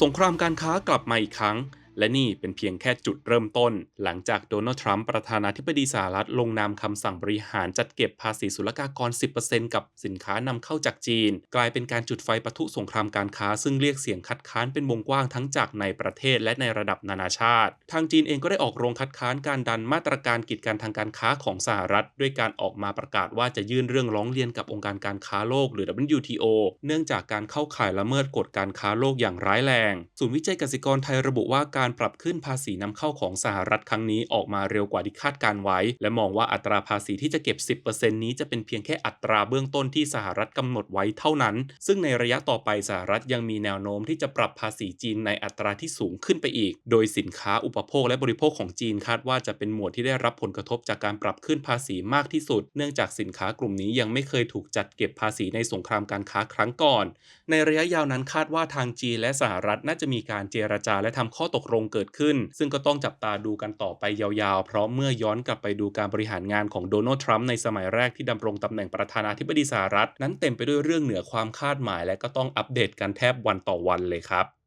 สงครามการค้ากลับมาอีกครั้ง และนี่เป็นเพียงแค่จุดเริ่มต้น หลังจากโดนัลด์ทรัมป์ประธานาธิบดีสหรัฐลงนามคำสั่งบริหารจัดเก็บภาษีศุลกากร 10%กับสินค้านำเข้าจากจีน กลายเป็นการจุดไฟปะทุสงครามการค้า ซึ่งเรียกเสียงคัดค้านเป็นวงกว้างทั้งจากในประเทศและในระดับนานาชาติ ทางจีนเองก็ได้ออกโรงคัดค้านการดันมาตรการกีดกันทางการค้าของสหรัฐ ด้วยการออกมาประกาศว่าจะยื่นเรื่องร้องเรียนกับองค์การการค้าโลกหรือ WTO เนื่องจากการเข้าข่ายละเมิดกฎการค้าโลกอย่างร้ายแรง ศูนย์วิจัยกสิกรไทยระบุว่าการการปรับขึ้นภาษีนำเข้าของสหรัฐครั้งนี้ออกมาเร็วกว่าที่คาดการไว้ และมองว่าอัตราภาษีที่จะเก็บ 10%นี้จะเป็นเพียงแค่อัตราเบื้องต้นที่สหรัฐกำหนดไว้เท่านั้น ซึ่งในระยะต่อไปสหรัฐยังมีแนวโน้มที่จะปรับภาษีจีนในอัตราที่สูงขึ้นไปอีก โดยสินค้าอุปโภคและบริโภคของจีนคาดว่าจะเป็นหมวดที่ได้รับผลกระทบจากการปรับขึ้นภาษีมากที่สุด เนื่องจากสินค้ากลุ่มนี้ยังไม่เคยถูกจัดเก็บภาษีในสงครามการค้าครั้งก่อน ในระยะยาวนั้นคาดว่าทางจีนและสหรัฐน่าจะมีการเจรจาและทำข้อตกลงเกิดขึ้น ซึ่งก็ต้องจับตาดูกันต่อไปยาวๆ เพราะเมื่อย้อนกลับไปดูการบริหารงานของโดนัลด์ทรัมป์ในสมัยแรกที่ดำรงตำแหน่งประธานาธิบดีสหรัฐ นั้นเต็มไปด้วยเรื่องเหนือความคาดหมาย และก็ต้องอัปเดตกันแทบวันต่อวันเลยครับ